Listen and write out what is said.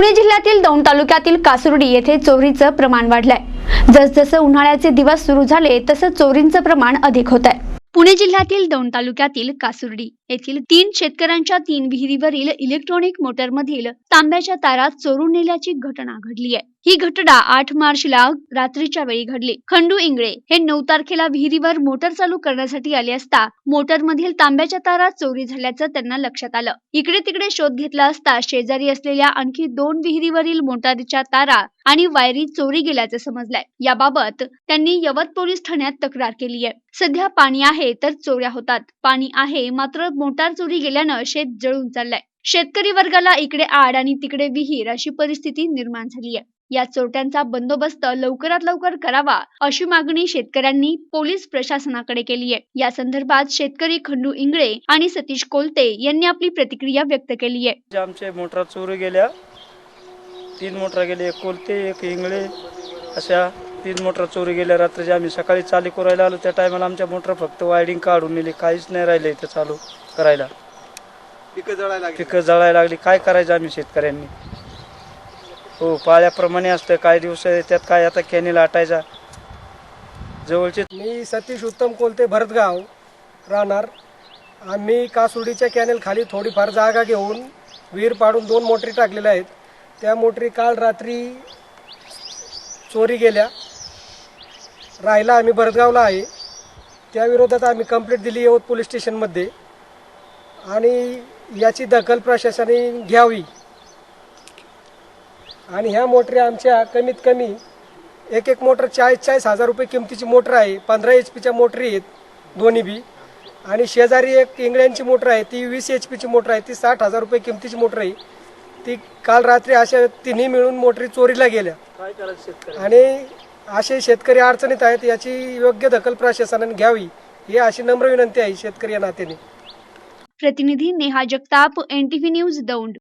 पुणे जिल्ह्यातील दौंड तालुक्यातील कासुर्डी येथे चोरीचं प्रमाण वाढलंय. जसजसं उन्हाळ्याचे दिवस सुरू झाले तसं चोरींचं प्रमाण अधिक होत आहे पुणे जिल्ह्यातील दौंड तालुक्यातील कासुर्डी येथील तीन शेतकऱ्यांच्या तीन विहिरीवरील इलेक्ट्रॉनिक मोटरमधील तांब्याच्या तारा चोरून नेल्याची घटना घडली आहे ही घटना आठ मार्चला रात्रीच्या वेळी घडली. खंडू इंगळे हे नऊ तारखेला विहिरीवर मोटर चालू करण्यासाठी आले असता मोटरमधील तांब्याच्या तारा चोरी झाल्याचं त्यांना लक्षात आलं. इकडे तिकडे शोध घेतला असता शेजारी असलेल्या आणखी दोन विहिरीवरील मोटारीच्या तारा आणि वायरी चोरी गेल्याचं समजलंय. याबाबत त्यांनी यवत पोलीस ठाण्यात तक्रार केली आहे सध्या पाणी आहे तर चोऱ्या होतात. पाणी आहे मात्र मोटार चोरी गेल्यानं शेत जळून चाललंय. शेतकरी वर्गाला इकडे आड आणि तिकडे विहीर अशी परिस्थिती निर्माण झाली आहे या चोरट्यांचा बंदोबस्त लवकरात लवकर करावा अशी मागणी शेतकऱ्यांनी पोलीस प्रशासनाकडे केली आहे. या संदर्भात शेतकरी खंडू इंगळे आणि सतीश कोलते यांनी आपली प्रतिक्रिया व्यक्त केली आहे. आमचे मोटरा चोरी गेल्या तीन मोटरा गेले एक कोलते एक इंगळे अशा तीन मोटरा चोरी गेल्या रात्रीच्या आम्ही सकाळी चालू करायला आलो. त्या टायमाला आमच्या मोटर फक्त वायडिंग काढून नेली. काहीच नाही राहिले इथं चालू करायला. पिकं जळायला लागली. पिकं जळायला लागली. काय करायचं आम्ही शेतकऱ्यांनी? हो पाळ्याप्रमाणे असतं काही दिवस त्यात काय आता कॅनेल आटायचा जवळचे मी सतीश उत्तम कोलते भरतगाव राहणार. आम्ही कासुडीच्या कॅनेल खाली थोडीफार जागा घेऊन विहीर पाडून दोन मोटरी टाकलेल्या आहेत. त्या मोटरी काल रात्री चोरी गेल्या. राहिला आम्ही भरतगावला आहे. त्या विरोधात आम्ही कंप्लेंट दिली यवत पोलीस स्टेशनमध्ये. आणि याची दखल प्रशासनाने घ्यावी. आणि ह्या मोटरी आमच्या कमीत कमी एक एक मोटर चाळीस चाळीस हजार रुपये किमतीची मोटर आहे. पंधरा एच पीच्या मोटरी आहेत दोन्ही बी. आणि शेजारी एक इंगळ्यांची मोटर आहे. ती वीस एच पीची मोटर आहे. ती साठ हजार रुपये किमतीची मोटर आहे. ती काल रात्री अशा तिन्ही मिळून मोटरी चोरीला गेल्या. काय करायचं शेतकरी आणि असे शेतकरी अडचणीत आहेत याची योग्य दखल प्रशासनाने घ्यावी. ही अशी नम्र विनंती आहे शेतकरी या नात्याने. प्रतिनिधी नेहा जगताप एनटीव्ही न्यूज दौंड.